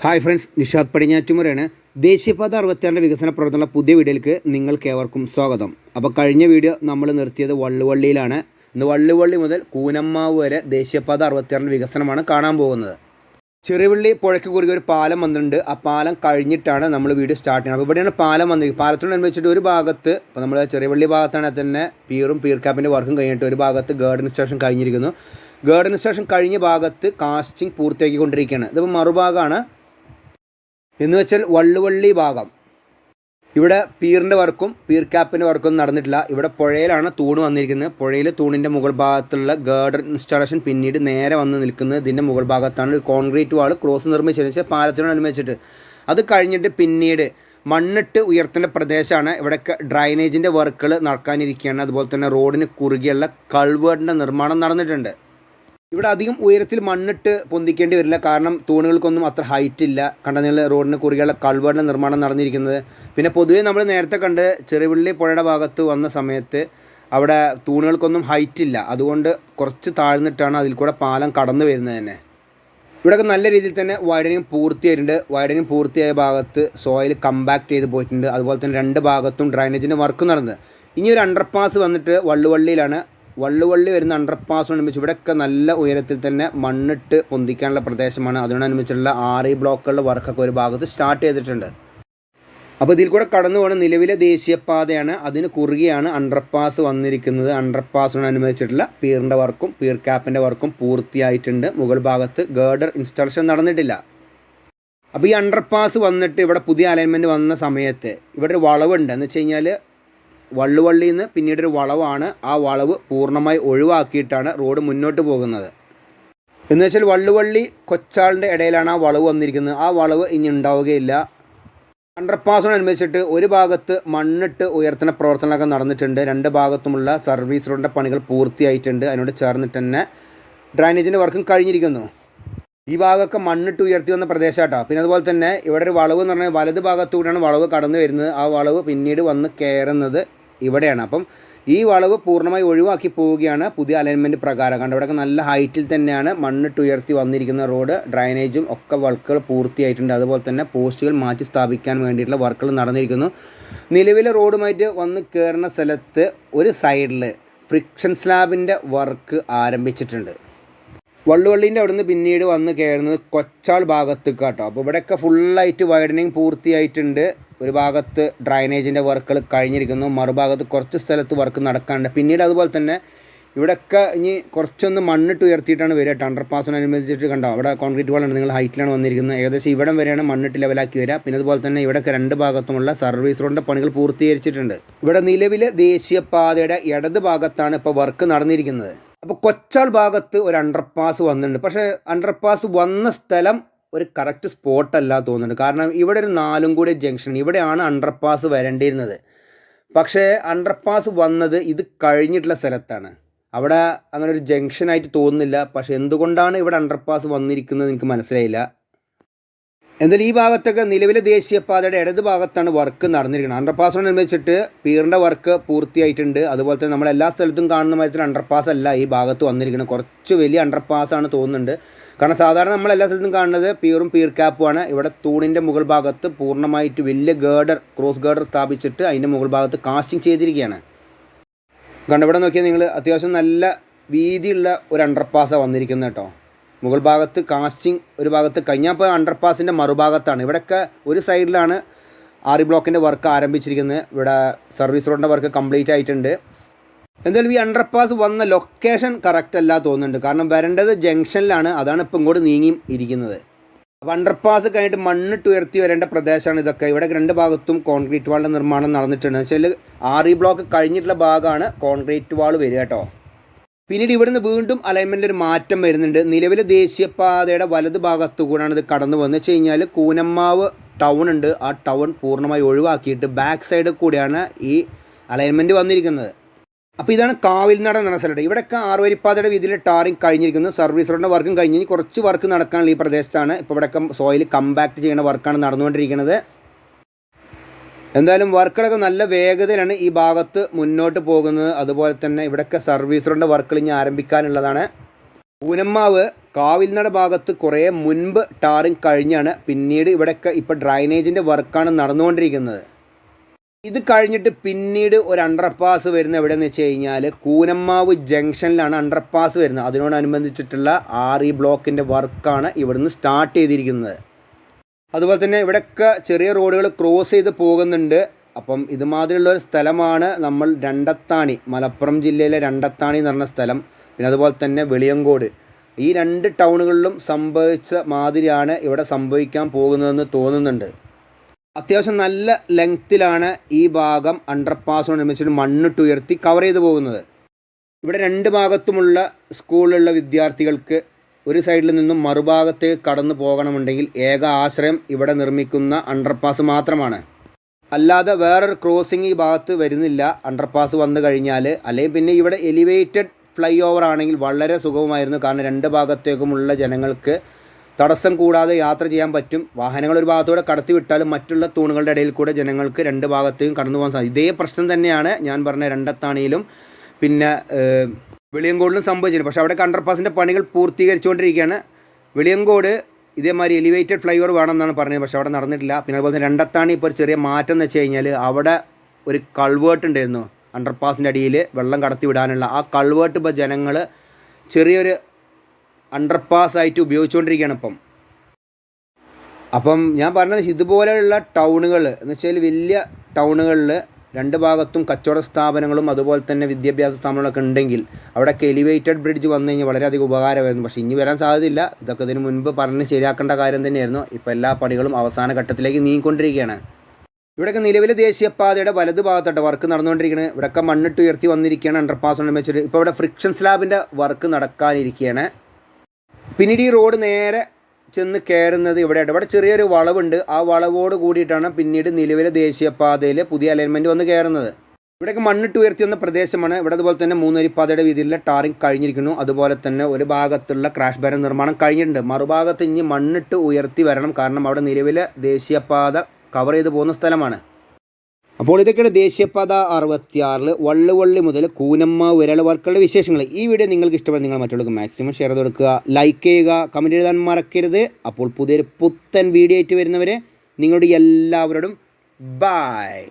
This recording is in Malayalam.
ഹായ് ഫ്രണ്ട്സ് നിഷാദ് പടിഞ്ഞാറ്റുമുറയാണ് ദേശീയപാത അറുപത്തിയാറിന്റെ വികസന പ്രവർത്തനമുള്ള പുതിയ വീഡിയോയിലേക്ക് നിങ്ങൾക്ക് ഏവർക്കും സ്വാഗതം. അപ്പോൾ കഴിഞ്ഞ വീഡിയോ നമ്മൾ നിർത്തിയത് വള്ളുവള്ളിയിലാണ്. ഇന്ന് വള്ളുവള്ളി മുതൽ കൂനമ്മാവ് വരെ ദേശീയപാത അറുപത്തിയാറിന്റെ വികസനമാണ് കാണാൻ പോകുന്നത്. ചെറുവള്ളി പുഴയ്ക്ക് കുറുകെ ഒരു പാലം വന്നിട്ടുണ്ട്. ആ പാലം കഴിഞ്ഞിട്ടാണ് നമ്മൾ വീഡിയോ സ്റ്റാർട്ട് ചെയ്യുന്നത്. അപ്പോൾ ഇവിടെയാണ് പാലം വന്നിരിക്കുന്നത് അനുഭവിച്ചിട്ട് ഒരു ഭാഗത്ത് ഇപ്പോൾ നമ്മൾ ചെറിയവള്ളി ഭാഗത്താണെങ്കിൽ തന്നെ പീറും പീർ ക്യാപ്പിന്റെ വർക്കും കഴിഞ്ഞിട്ട് ഒരു ഭാഗത്ത് ഗാർഡൻ സ്റ്റേഷൻ കഴിഞ്ഞിരിക്കുന്നു. ഗാർഡൻ സ്റ്റേഷൻ കഴിഞ്ഞ ഭാഗത്ത് കാസ്റ്റിംഗ് പൂർത്തിയാക്കിക്കൊണ്ടിരിക്കുകയാണ്. ഇതിപ്പോൾ മറുഭാഗമാണ് എന്ന് വെച്ചാൽ വള്ളുവള്ളി ഭാഗം. ഇവിടെ പീറിന്റെ വർക്കും പീർ ക്യാപ്പിന്റെ വർക്കും നടന്നിട്ടില്ല. ഇവിടെ പുഴയിലാണ് തൂണ് വന്നിരിക്കുന്നത്. പുഴയിൽ തൂണിന്റെ മുകൾ ഭാഗത്തുള്ള ഗേർഡർ ഇൻസ്റ്റാളേഷൻ പിന്നീട് നേരെ വന്ന് നിൽക്കുന്നത് ഇതിന്റെ മുകൾ ഭാഗത്താണ്. ഒരു കോൺക്രീറ്റ് വാൾ ക്രോസ് നിർമ്മിച്ചതിന് വെച്ചാൽ പാലത്തിനോടനുബന്ധിച്ചിട്ട് അത് കഴിഞ്ഞിട്ട് പിന്നീട് മണ്ണിട്ട് ഉയർത്തേണ്ട പ്രദേശമാണ് ഇവിടെ ഡ്രൈനേജിന്റെ വർക്കുകൾ നടക്കാനിരിക്കുകയാണ്. അതുപോലെ തന്നെ റോഡിന് കുറുകെയുള്ള കൾവേർഡിന്റെ നിർമ്മാണം നടന്നിട്ടുണ്ട്. ഇവിടെ അധികം ഉയരത്തിൽ മണ്ണിട്ട് പൊന്തിക്കേണ്ടി വരില്ല. കാരണം തൂണുകൾക്കൊന്നും അത്ര ഹൈറ്റ് ഇല്ല. കണ്ട റോഡിന് കുറുകെയുള്ള കൾവേഡിന്റെ നിർമ്മാണം നടന്നിരിക്കുന്നത്. പിന്നെ പൊതുവേ നമ്മൾ നേരത്തെ കണ്ട് ചെറുവിള്ളി പുഴയുടെ ഭാഗത്ത് വന്ന സമയത്ത് അവിടെ തൂണുകൾക്കൊന്നും ഹൈറ്റ് ഇല്ല. അതുകൊണ്ട് കുറച്ച് താഴ്ന്നിട്ടാണ് അതിൽ കൂടെ പാലം കടന്നു വരുന്നത് തന്നെ. ഇവിടെയൊക്കെ നല്ല രീതിയിൽ തന്നെ വൈഡനിങ് പൂർത്തിയായിട്ടുണ്ട്. വൈഡനിങ് പൂർത്തിയായ ഭാഗത്ത് സോയിൽ കമ്പാക്ട് ചെയ്ത് പോയിട്ടുണ്ട്. അതുപോലെ തന്നെ രണ്ട് ഭാഗത്തും ഡ്രൈനേജിന്റെ വർക്ക് നടന്നത്. ഇനി ഒരു അണ്ടർപാസ് വന്നിട്ട് വള്ളുവള്ളിയിലാണ് വള്ളുവള്ളി വരുന്ന അണ്ടർപാസിനനുബന്ധിച്ച് ഇവിടെയൊക്കെ നല്ല ഉയരത്തിൽ തന്നെ മണ്ണിട്ട് പൊന്തിക്കാനുള്ള പ്രദേശമാണ്. അതിനോടനുബന്ധിച്ചുള്ള ആറ് ബ്ലോക്കുകളുടെ വർക്കൊക്കെ ഒരു ഭാഗത്ത് സ്റ്റാർട്ട് ചെയ്തിട്ടുണ്ട്. അപ്പോൾ ഇതിൽ കൂടെ കടന്നു പോകുന്ന നിലവിലെ ദേശീയപാതയാണ്. അതിന് കുറുകെയാണ് അണ്ടർപാസ് വന്നിരിക്കുന്നത്. അണ്ടർപാസിനോടനുബന്ധിച്ചിട്ടുള്ള പീറിന്റെ വർക്കും പീർ ക്യാപ്പിന്റെ വർക്കും പൂർത്തിയായിട്ടുണ്ട്. മുകൾ ഭാഗത്ത് ഗേർഡർ ഇൻസ്റ്റാളേഷൻ നടന്നിട്ടില്ല. അപ്പോൾ ഈ അണ്ടർപാസ് വന്നിട്ട് ഇവിടെ പുതിയ അലൈൻമെന്റ് വന്ന സമയത്ത് ഇവിടെ ഒരു വളവുണ്ട്. എന്ന് വെച്ച് കഴിഞ്ഞാൽ വള്ളുവള്ളിയിൽ നിന്ന് പിന്നീടൊരു വളവാണ് ആ വളവ് പൂർണമായി ഒഴിവാക്കിയിട്ടാണ് റോഡ് മുന്നോട്ട് പോകുന്നത്. എന്ന് വെച്ചാൽ വള്ളുവള്ളി കൊച്ചാളിന്റെ ഇടയിലാണ് ആ വളവ് വന്നിരിക്കുന്നത്. ആ വളവ് ഇനി ഉണ്ടാവുകയില്ല. അണ്ടർപാസിനനുബന്ധിച്ചിട്ട് ഒരു ഭാഗത്ത് മണ്ണിട്ട് ഉയർത്തുന്ന പ്രവർത്തനങ്ങളൊക്കെ നടന്നിട്ടുണ്ട്. രണ്ട് ഭാഗത്തുമുള്ള സർവീസ് റോഡിന്റെ പണികൾ പൂർത്തിയായിട്ടുണ്ട്. അതിനോട് ചേർന്നിട്ട് തന്നെ ഡ്രൈനേജിന്റെ വർക്കും കഴിഞ്ഞിരിക്കുന്നു. ഈ ഭാഗമൊക്കെ മണ്ണിട്ട് ഉയർത്തി വന്ന പ്രദേശമാട്ടോ പിന്നെ അതുപോലെ തന്നെ ഇവിടെ ഒരു വളവ് എന്ന് പറഞ്ഞാൽ വലത് ഭാഗത്തൂടെയാണ് വളവ് കടന്നു വരുന്നത് ആ വളവ് പിന്നീട് വന്ന് കയറുന്നത് ഇവിടെയാണ്. അപ്പം ഈ വളവ് പൂർണമായി ഒഴിവാക്കി പോവുകയാണ് പുതിയ അലൈൻമെന്റ് പ്രകാരം. കണ്ട് ഇവിടെയൊക്കെ നല്ല ഹൈറ്റിൽ തന്നെയാണ് മണ്ണിട്ട് ഉയർത്തി വന്നിരിക്കുന്ന റോഡ് ഡ്രൈനേജും ഒക്കെ വർക്കുകൾ പൂർത്തിയായിട്ടുണ്ട്. അതുപോലെ തന്നെ പോസ്റ്റുകൾ മാറ്റി സ്ഥാപിക്കാൻ വേണ്ടിയിട്ടുള്ള വർക്കുകൾ നടന്നിരിക്കുന്നു. നിലവിലെ റോഡുമായിട്ട് വന്ന് കയറുന്ന സ്ഥലത്ത് ഒരു സൈഡിൽ ഫ്രിക്ഷൻ സ്ലാബിന്റെ വർക്ക് ആരംഭിച്ചിട്ടുണ്ട്. വള്ളുവള്ളീന്റെ അവിടുന്ന് പിന്നീട് വന്ന് കയറുന്നത് കൊച്ചാൾ ഭാഗത്തേക്ക് കേട്ടോ അപ്പോൾ ഇവിടെയൊക്കെ ഫുള്ളായിട്ട് വൈഡനിങ് പൂർത്തിയായിട്ടുണ്ട്. ഒരു ഭാഗത്ത് ഡ്രൈനേജിന്റെ വർക്കുകൾ കഴിഞ്ഞിരിക്കുന്നു. മറുഭാഗത്ത് കുറച്ച് സ്ഥലത്ത് വർക്ക് നടക്കാനുണ്ട്. പിന്നീട് അതുപോലെ തന്നെ ഇവിടെയൊക്കെ ഇനി കുറച്ചൊന്ന് മണ്ണിട്ട് ഉയർത്തിയിട്ടാണ് വരിക. ടണ്ടർ പാസിനനുബന്ധിച്ചിട്ട് കണ്ടോ? അവിടെ കോൺക്രീറ്റ് വാളുണ്ട് നിങ്ങൾ ഹൈറ്റിലാണ് വന്നിരിക്കുന്നത്. ഏകദേശം ഇവിടം വരെയാണ് മണ്ണിട്ട് ലെവലാക്കി വരിക. പിന്നെ അതുപോലെ തന്നെ ഇവിടെയൊക്കെ രണ്ട് ഭാഗത്തുമുള്ള സർവീസ് റോഡിന്റെ പണികൾ പൂർത്തീകരിച്ചിട്ടുണ്ട്. ഇവിടെ നിലവിലെ ദേശീയപാതയുടെ ഇടത് ഭാഗത്താണ് ഇപ്പോൾ വർക്ക് നടന്നിരിക്കുന്നത്. അപ്പോൾ കൊച്ചാൾ ഭാഗത്ത് ഒരു അണ്ടർപാസ് വന്നിട്ടുണ്ട്. പക്ഷേ അണ്ടർപാസ് വന്ന സ്ഥലം ഒരു കറക്റ്റ് സ്പോട്ടല്ല തോന്നുന്നുണ്ട്. കാരണം ഇവിടെ ഒരു നാലും കൂടി ജംഗ്ഷൻ ഇവിടെയാണ് അണ്ടർപാസ് വരേണ്ടിയിരുന്നത്. പക്ഷേ അണ്ടർപാസ് വന്നത് ഇത് കഴിഞ്ഞിട്ടുള്ള സ്ഥലത്താണ്. അവിടെ അങ്ങനെ ഒരു ജംഗ്ഷനായിട്ട് തോന്നുന്നില്ല. പക്ഷെ എന്തുകൊണ്ടാണ് ഇവിടെ അണ്ടർപാസ് വന്നിരിക്കുന്നത് എനിക്ക് മനസ്സിലായില്ല. എന്നാൽ ഈ ഭാഗത്തൊക്കെ നിലവിലെ ദേശീയപാതയുടെ ഇടത് ഭാഗത്താണ് വർക്ക് നടന്നിരിക്കുന്നത്. അണ്ടർപാസ് നിർമ്മിച്ചിട്ട് പീറിന്റെ വർക്ക് പൂർത്തിയായിട്ടുണ്ട്. അതുപോലെ തന്നെ നമ്മൾ എല്ലാ സ്ഥലത്തും കാണുന്ന മാതിരി അണ്ടർപാസ് അല്ല ഈ ഭാഗത്ത് വന്നിരിക്കുന്നത്. കുറച്ച് വലിയ അണ്ടർപാസ് ആണ് തോന്നുന്നുണ്ട്. കാരണം സാധാരണ നമ്മൾ എല്ലാ സ്ഥലത്തും കാണുന്നത് പീറും പീർ ക്യാപ്പുമാണ് ഇവിടെ തൂണിന്റെ മുകൾ ഭാഗത്ത് പൂർണമായിട്ട് വലിയ ഗേർഡർ ക്രോസ് ഗേർഡർ സ്ഥാപിച്ചിട്ട് അതിന്റെ മുകൾ ഭാഗത്ത് കാസ്റ്റിംഗ് ചെയ്തിരിക്കുകയാണ്. കണ്ടവിടെ നോക്കിയാൽ നിങ്ങൾ അത്യാവശ്യം നല്ല വീതിയുള്ള ഒരു അണ്ടർപാസാണ് വന്നിരിക്കുന്നത് കേട്ടോ. മുകൾ ഭാഗത്ത് കാസ്റ്റിംഗ് ഒരു ഭാഗത്ത് കഴിഞ്ഞപ്പോൾ അണ്ടർപാസിന്റെ മറുഭാഗത്താണ്. ഇവിടെയൊക്കെ ഒരു സൈഡിലാണ് ആറി ബ്ലോക്കിന്റെ വർക്ക് ആരംഭിച്ചിരിക്കുന്നത്. ഇവിടെ സർവീസ് റോഡിന്റെ വർക്ക് കംപ്ലീറ്റ് ആയിട്ടുണ്ട്. എന്തായാലും ഈ അണ്ടർപാസ് വന്ന ലൊക്കേഷൻ കറക്റ്റ് അല്ല തോന്നുന്നുണ്ട്. കാരണം വരേണ്ടത് ജംഗ്ഷനിലാണ്. അതാണ് ഇപ്പോൾ ഇങ്ങോട്ട് നീങ്ങി ഇരിക്കുന്നത്. അപ്പോൾ അണ്ടർപാസ് കഴിഞ്ഞിട്ട് മണ്ണിട്ട് ഉയർത്തി വരേണ്ട പ്രദേശമാണ് ഇതൊക്കെ. ഇവിടെ രണ്ട് ഭാഗത്തും കോൺക്രീറ്റ് വാളിന്റെ നിർമ്മാണം നടന്നിട്ടുണ്ട്. വെച്ചാൽ ആറി ബ്ലോക്ക് കഴിഞ്ഞിട്ടുള്ള ഭാഗമാണ് കോൺക്രീറ്റ് വാൾ വരിക കേട്ടോ. പിന്നീട് ഇവിടുന്ന് വീണ്ടും അലൈൻമെന്റിൽ ഒരു മാറ്റം വരുന്നുണ്ട്. നിലവിലെ ദേശീയപാതയുടെ വലത് ഭാഗത്തു കൂടാണ് ഇത് കടന്നു വന്നു വെച്ച് കഴിഞ്ഞാൽ കൂനമ്മാവ് ടൗൺ ഉണ്ട്. ആ ടൗൺ പൂർണമായി ഒഴിവാക്കിയിട്ട് ബാക്ക് സൈഡിൽ കൂടിയാണ് ഈ അലൈൻമെന്റ് വന്നിരിക്കുന്നത്. അപ്പോൾ ഇതാണ് കാവിൽനട എന്ന സ്ഥലം ഇവിടെയൊക്കെ ആറുവരിപ്പാതയുടെ വീതിയിൽ ടാറിങ് കഴിഞ്ഞിരിക്കുന്നു. സർവീസ് റോഡിന്റെ വർക്കും കഴിഞ്ഞ് കുറച്ച് വർക്ക് നടക്കാനുള്ള ഈ പ്രദേശത്താണ്. ഇപ്പോൾ ഇവിടെയൊക്കെ സോയിൽ കമ്പാക്ട് ചെയ്യുന്ന വർക്കാണ് നടന്നുകൊണ്ടിരിക്കുന്നത്. എന്തായാലും വർക്കുകളൊക്കെ നല്ല വേഗതയിലാണ് ഈ ഭാഗത്ത് മുന്നോട്ട് പോകുന്നത്. അതുപോലെ തന്നെ ഇവിടെയൊക്കെ സർവീസ് റോഡിന്റെ വർക്കുകൾ ഇനി ആരംഭിക്കാനുള്ളതാണ്. പൂനമ്മാവ് കാവിൽനട ഭാഗത്ത് കുറേ മുൻപ് ടാറിങ് കഴിഞ്ഞാണ് പിന്നീട് ഇവിടെയൊക്കെ ഇപ്പോൾ ഡ്രൈനേജിന്റെ വർക്കാണ് നടന്നുകൊണ്ടിരിക്കുന്നത്. ഇത് കഴിഞ്ഞിട്ട് പിന്നീട് ഒരു അണ്ടർപാസ് എവിടെ എവിടെയെന്ന് വെച്ച് കഴിഞ്ഞാൽ കൂനമ്മാവ് ജംഗ്ഷനിലാണ് അണ്ടർപാസ് വരുന്നത്. അതിനോടനുബന്ധിച്ചിട്ടുള്ള ആർ ഇ ബ്ലോക്കിന്റെ വർക്കാണ് ഇവിടുന്ന് സ്റ്റാർട്ട് ചെയ്തിരിക്കുന്നത്. അതുപോലെ തന്നെ ഇവിടെയൊക്കെ ചെറിയ റോഡുകൾ ക്രോസ് ചെയ്ത് പോകുന്നുണ്ട്. അപ്പം ഇതുമാതിരിയുള്ള ഒരു സ്ഥലമാണ് നമ്മൾ രണ്ടത്താണി മലപ്പുറം ജില്ലയിലെ രണ്ടത്താണി എന്ന് പറഞ്ഞ സ്ഥലം. പിന്നെ അതുപോലെ തന്നെ വെളിയങ്കോട്. ഈ രണ്ട് ടൗണുകളിലും സംഭവിച്ച മാതിരിയാണ് ഇവിടെ സംഭവിക്കാൻ പോകുന്നതെന്ന് തോന്നുന്നുണ്ട്. അത്യാവശ്യം നല്ല ലെങ്ത്തിലാണ് ഈ ഭാഗം അണ്ടർപാസ് നിർമ്മിച്ചിട്ട് മണ്ണിട്ട് ഉയർത്തി കവർ ചെയ്ത് പോകുന്നത്. ഇവിടെ രണ്ട് ഭാഗത്തുമുള്ള സ്കൂളിലുള്ള വിദ്യാർത്ഥികൾക്ക് ഒരു സൈഡിൽ നിന്നും മറുഭാഗത്തേക്ക് കടന്നു പോകണമെന്നുണ്ടെങ്കിൽ ഏക ആശ്രയം ഇവിടെ നിർമ്മിക്കുന്ന അണ്ടർപാസ് മാത്രമാണ്. അല്ലാതെ വേറൊരു ക്രോസിംഗ് ഈ ഭാഗത്ത് വരുന്നില്ല. അണ്ടർപാസ് വന്നു കഴിഞ്ഞാൽ അല്ലെങ്കിൽ പിന്നെ ഇവിടെ എലിവേറ്റഡ് ഫ്ലൈ ഓവർ ആണെങ്കിൽ വളരെ സുഖമായിരുന്നു കാരണം രണ്ട് ഭാഗത്തേക്കുമുള്ള ജനങ്ങൾക്ക് തടസ്സം കൂടാതെ യാത്ര ചെയ്യാൻ പറ്റും. വാഹനങ്ങൾ ഒരു ഭാഗത്തൂടെ കടത്തി വിട്ടാലും മറ്റുള്ള തൂണുകളുടെ ഇടയിൽ കൂടെ ജനങ്ങൾക്ക് രണ്ട് ഭാഗത്തേക്കും കടന്നു പോകാൻ സാധിക്കും ഇതേ പ്രശ്നം തന്നെയാണ് ഞാൻ പറഞ്ഞ രണ്ടത്താണിയിലും. പിന്നെ വെളിയങ്കോടിലും സംഭവിച്ചത് പക്ഷേ അവിടെ കണ്ടർപാസിന്റെ പണികൾ പൂർത്തീകരിച്ചുകൊണ്ടിരിക്കുകയാണ്. വെളിയങ്കോട് ഇതേമാതിരി എലിവേറ്റഡ് ഫ്ലൈ ഓവർ വേണമെന്നാണ് പറഞ്ഞത്. പക്ഷേ അവിടെ നടന്നിട്ടില്ല. പിന്നെ അതുപോലെ തന്നെ രണ്ടത്താണി ഇപ്പോൾ ഒരു ചെറിയ മാറ്റം എന്ന് വെച്ച് കഴിഞ്ഞാൽ അവിടെ ഒരു കൾവേർട്ട് ഉണ്ടായിരുന്നു. അണ്ടർപാസിന്റെ അടിയിൽ വെള്ളം കടത്തി വിടാനുള്ള. ആ കൾവേർട്ട് ഇപ്പോൾ ജനങ്ങൾ ചെറിയൊരു അണ്ടർപാസ് ആയിട്ട് ഉപയോഗിച്ചുകൊണ്ടിരിക്കുകയാണ് ഇപ്പം. അപ്പം ഞാൻ പറഞ്ഞത് ഇതുപോലെയുള്ള ടൗണുകൾ എന്ന് വെച്ചാൽ വലിയ ടൗണുകളിൽ രണ്ട് ഭാഗത്തും കച്ചവട സ്ഥാപനങ്ങളും അതുപോലെ തന്നെ വിദ്യാഭ്യാസ സ്ഥാപനങ്ങളൊക്കെ ഉണ്ടെങ്കിൽ അവിടെയൊക്കെ എലിവേറ്റഡ് ബ്രിഡ്ജ് വന്നു കഴിഞ്ഞാൽ വളരെയധികം ഉപകാരമായിരുന്നു. പക്ഷേ ഇനി വരാൻ സാധ്യതയില്ല. ഇതൊക്കെ ഇതിന് മുൻപ് പറഞ്ഞ് ശരിയാക്കേണ്ട കാര്യം തന്നെയായിരുന്നു. ഇപ്പോൾ എല്ലാ പണികളും അവസാന ഘട്ടത്തിലേക്ക് നീങ്ങിക്കൊണ്ടിരിക്കുകയാണ്. ഇവിടെയൊക്കെ നിലവിലെ ദേശീയപാതയുടെ വലതു ഭാഗത്തോട്ട് വർക്ക് നടന്നുകൊണ്ടിരിക്കുകയാണ് ഇവിടെയൊക്കെ മണ്ണിട്ട് ഉയർത്തി വന്നിരിക്കുകയാണ് അണ്ടർപാസ് വെച്ചിട്ട്. ഇപ്പോൾ ഇവിടെ ഫ്രിക്ഷൻ സ്ലാബിന്റെ വർക്ക് നടക്കാനിരിക്കുകയാണ്. പിന്നീട് ഈ റോഡ് നേരെ ചെന്ന് കയറുന്നത് ഇവിടെയായിട്ട് ഇവിടെ ചെറിയൊരു വളവുണ്ട്. ആ വളവോട് കൂടിയിട്ടാണ് പിന്നീട് നിലവിലെ ദേശീയപാതയിൽ പുതിയ അലൈൻമെന്റ് വന്ന് കയറുന്നത്. ഇവിടെയൊക്കെ മണ്ണിട്ട് ഉയർത്തി വന്ന പ്രദേശമാണ്. ഇവിടെ അതുപോലെ തന്നെ മൂന്നരിപ്പാതയുടെ വീതിയിലുള്ള ടാറിങ് കഴിഞ്ഞിരിക്കുന്നു. അതുപോലെ തന്നെ ഒരു ഭാഗത്തുള്ള ക്രാഷ് ബാരൻ നിർമ്മാണം കഴിഞ്ഞിട്ടുണ്ട്. മറുഭാഗത്ത് ഇനി മണ്ണിട്ട് ഉയർത്തി വരണം. കാരണം അവിടെ നിലവിലെ ദേശീയപാത കവർ ചെയ്ത് പോകുന്ന സ്ഥലമാണ്. അപ്പോൾ ഇതൊക്കെയാണ് ദേശീയപാത അറുപത്തിയാറിൽ വള്ളുവള്ളി മുതൽ കൂനമ്മ വിരൽ വർക്കുകളുടെ വിശേഷങ്ങൾ. ഈ വീഡിയോ നിങ്ങൾക്ക് ഇഷ്ടപ്പെടുന്ന നിങ്ങൾ മറ്റുള്ളവർക്ക് മാക്സിമം ഷെയർ ചെയ്ത് കൊടുക്കുക ലൈക്ക് ചെയ്യുക കമന്റ് എഴുതാൻ മറക്കരുത്. അപ്പോൾ പുതിയൊരു പുത്തൻ വീഡിയോ ആയിട്ട് വരുന്നവരെ നിങ്ങളുടെ എല്ലാവരോടും ബായ്